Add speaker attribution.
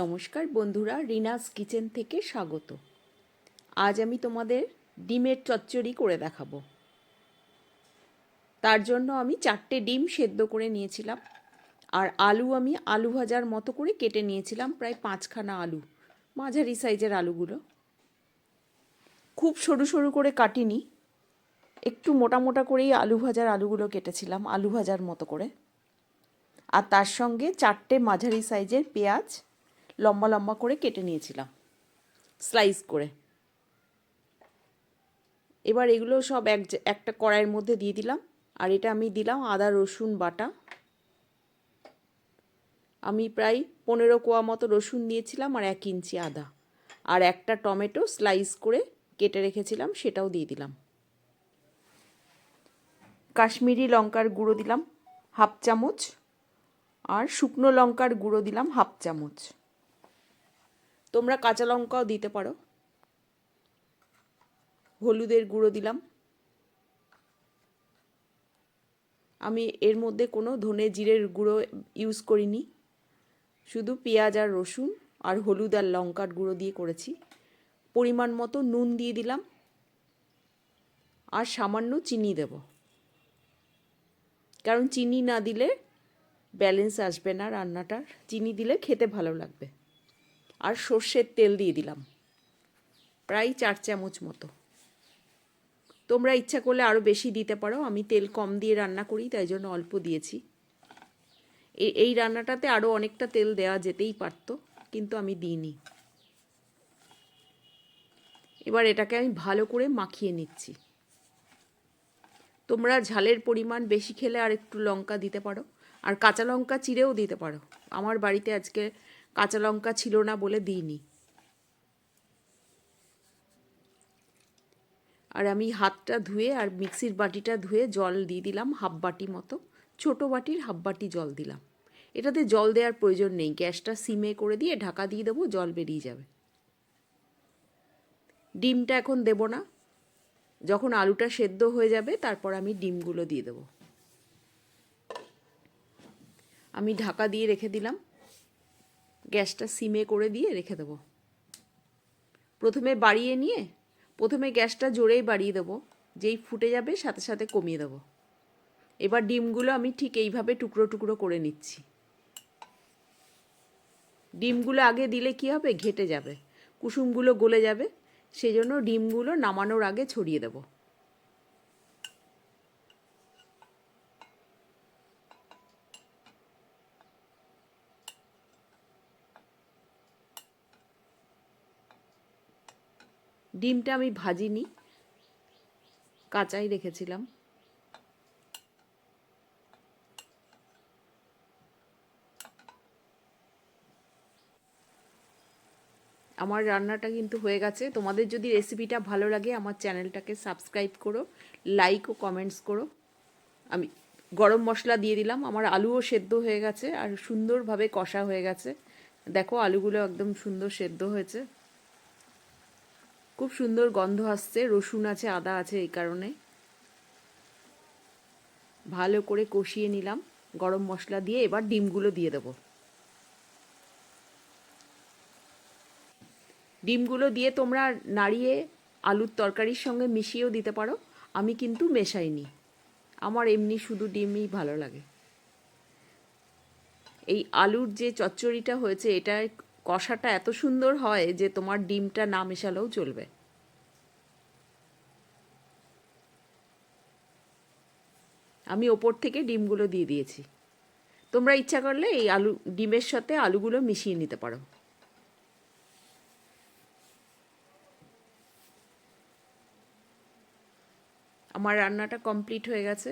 Speaker 1: নমস্কার বন্ধুরা, রিনাস কিচেন থেকে স্বাগত। আজ আমি তোমাদের ডিমের চচ্চড়ি করে দেখাবো। তার জন্য আমি চারটে ডিম সেদ্ধ করে নিয়েছিলাম, আর আলু আমি আলু ভাজার মতো করে কেটে নিয়েছিলাম, প্রায় পাঁচখানা আলু, মাঝারি সাইজের আলুগুলো। খুব সরু সরু করে কাটিনি, একটু মোটা মোটা করেই আলু ভাজার আলুগুলো কেটেছিলাম, আলু ভাজার মতো করে। আর তার সঙ্গে চারটে মাঝারি সাইজের পেঁয়াজ লম্বা লম্বা করে কেটে নিয়েছিলাম। স্লাইস করে। এবার এগুলো সব এক একটা কড়াইয়ের মধ্যে দিয়ে দিলাম। আর এটা আমি দিলাম আদা, রসুন, বাটা। আমি প্রায় পনেরো কোয়া মতো রসুন নিয়েছিলাম আর এক ইঞ্চি আদা। আর একটা টমেটো স্লাইস করে কেটে রেখেছিলাম, সেটাও দিয়ে দিলাম। কাশ্মীরি লঙ্কার গুঁড়ো দিলাম হাফ চামচ। আর শুকনো লঙ্কার গুঁড়ো দিলাম হাফ চামচ। তোমরা কাঁচা লঙ্কাও দিতে পারো। হলুদের গুঁড়ো দিলাম। আমি এর মধ্যে কোনো ধনে জিরের গুঁড়ো ইউজ করিনি। শুধু পেঁয়াজ আর রসুন আর হলুদ আর লঙ্কার গুঁড়ো দিয়ে করেছি। পরিমাণ মতো নুন দিয়ে দিলাম। আর সামান্য চিনি দেব। কারণ চিনি না দিলে ব্যালেন্স আসবে না রান্নাটার। চিনি দিলে খেতে ভালো লাগবে। আর সর্ষের তেল দিয়ে দিলাম। প্রায় চার চামচ মতো। তোমরা ইচ্ছা করলে আরও বেশি দিতে পারো। আমি তেল কম দিয়ে রান্না করি, তাই জন্য অল্প দিয়েছি। এই রান্নাটাতে আরও অনেকটা তেল দেওয়া যেতেই পারতো, কিন্তু আমি দিইনি। এবার এটাকে আমি ভালো করে মাখিয়ে নিচ্ছি। তোমরা ঝালের পরিমাণ বেশি খেলে আর একটু লঙ্কা দিতে পারো। আর কাঁচা লঙ্কা চিড়েও দিতে পারো। আমার বাড়িতে আজকে কাঁচা লঙ্কা ছিল না বলে দিইনি। আর আমি হাতটা ধুয়ে আর মিক্সির বাটিটা ধুয়ে জল দিয়ে দিলাম হাফ বাটি মতো, ছোটো বাটির হাফ বাটি জল দিলাম। এটাতে জল দেওয়ার প্রয়োজন নেই, গ্যাসটা সিমে করে দিয়ে ঢাকা দিয়ে দেবো, জল বেরিয়ে যাবে। ডিমটা এখন দেব না, যখন আলুটা সেদ্ধ হয়ে যাবে তারপর আমি ডিমগুলো দিয়ে দেবো। আমি ঢাকা দিয়ে রেখে দিলাম। গ্যাসটা সিমে করে দিয়ে রেখে দেবো। প্রথমে বাড়িয়ে নিয়ে, প্রথমে গ্যাসটা জোরেই বাড়িয়ে দেবো। যেই ফুটে যাবে সাথে সাথে কমিয়ে দেবো। এবার ডিমগুলো আমি ঠিক এইভাবে টুকরো টুকরো করে নিচ্ছি। ডিমগুলো আগে দিলে কি হবে? ঘেটে যাবে। কুসুমগুলো গলে যাবে। সেই জন্য ডিমগুলো নামানোর আগে ছড়িয়ে দেবো। ডিমটা আমি ভাজিনি, কাঁচাই রেখেছিলাম। আমার রান্নাটা কিন্তু হয়ে গেছে। তোমাদের যদি রেসিপিটা ভালো লাগে, আমার চ্যানেলটাকে সাবস্ক্রাইব করো লাইক ও কমেন্টস করো। আমি গরম মশলা দিয়ে দিলাম, আমার আলুও সেদ্ধ হয়ে গেছে, আর সুন্দরভাবে কষা হয়ে গেছে। দেখো, আলুগুলো একদম সুন্দর সেদ্ধ হয়েছে। খুব সুন্দর গন্ধ আসছে, রসুন আছে, আদা আছে এই কারণে। ভালো করে কষিয়ে নিলাম, গরম মশলা দিয়ে এবার ডিমগুলো দিয়ে দেবো। ডিমগুলো দিয়ে তোমরা নাড়িয়ে আলুর তরকারির সঙ্গে মিশিয়েও দিতে পারো, আমি কিন্তু মেশাইনি। আমার এমনি শুধু ডিমই ভালো লাগে। এই আলুর যে চচ্চড়িটা হয়েছে, এটা কষাটা এত সুন্দর হয় যে তোমার ডিমটা না মেশালেও চলবে। আমি ওপর থেকে ডিমগুলো দিয়ে দিয়েছি। তোমরা ইচ্ছা করলে এই আলু, ডিমের সাথে আলুগুলো মিশিয়ে নিতে পারো। আমার রান্নাটা কমপ্লিট হয়ে গেছে।